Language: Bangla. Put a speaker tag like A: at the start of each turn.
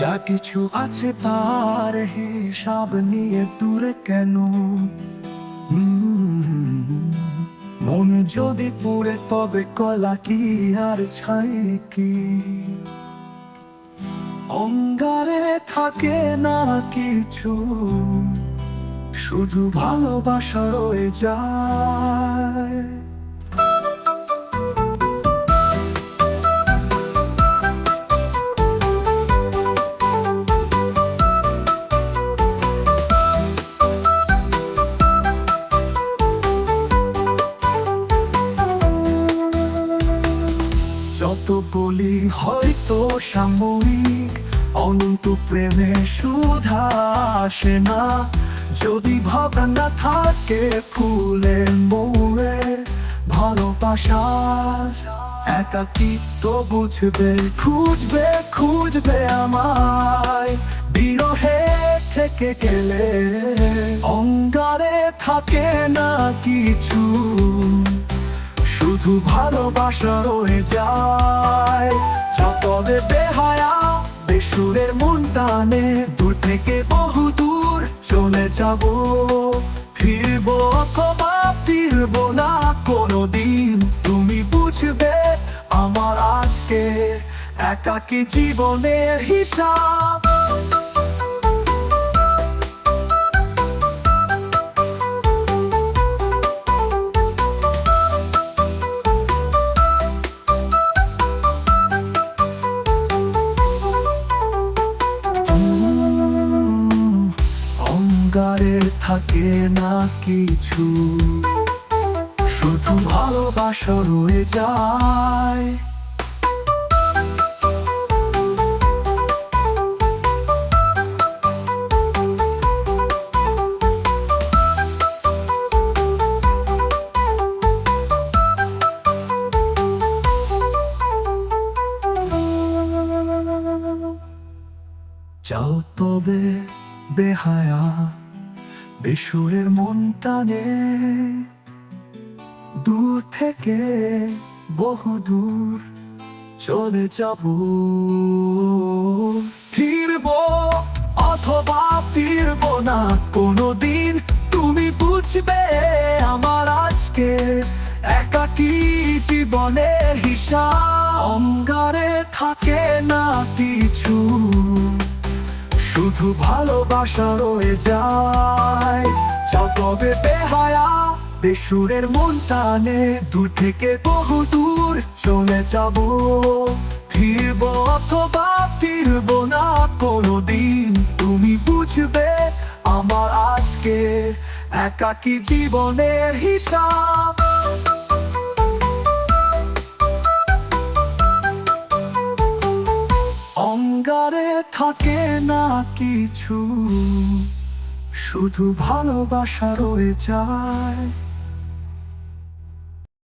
A: যা কিছু আছে তার হিসাব নিয়ে দূরে কেন? মন যদি পুরে তবে কলা কি আর ছাই কি? অঙ্গারে থাকে না কিছু, শুধু ভালোবাসা রয়ে যায়। যত বলি, হয়তো সাময়িক অনন্ত প্রেমে সুধা আসে না। যদি ভাবনা থাকে ফুলে মোড়ে ভালোবাসার একাকিত্ব বুঝবে, খুঁজবে খুঁজবে আমায়। বিরহে থেকে গেলে অঙ্গারে থাকে না কিছু। শুধু ভালোবাসা রয়ে যায়। যত বেহায়া, বেসুরের মন টানে, দূর থেকে বহু দূর চলে যাব। ফিরবো অথবা ফিরবো না, কোনোদিন তুমি বুঝবে আমার আজকে একাকী জীবনের হিসাব। থাকে না কিছু। শুধু ভালোবাসা রয়ে যায়। যাও তবে বেহায়া বেসুরের মন টানে দূর থেকে বহু দূর চলে যাব। ফিরবো অথবা ফিরবো না, কোনোদিন তুমি বুঝবে আমার আজকে একাকী জীবনের হিসাব। অঙ্গারে থাকে না কিছু। শুধু ভালোবাসা রয়ে যায়। যাও তবে বেহায়া, বেসুরের মন টানে। দূর থেকে বহু দূর চলে যাব। ফিরবো অথবা ফিরবো না কোনোদিন। তুমি বুঝবে আমার আজকে একাকী জীবনের হিসাব। থাকে না কিছু। শুধু ভালোবাসা রয়ে যায়।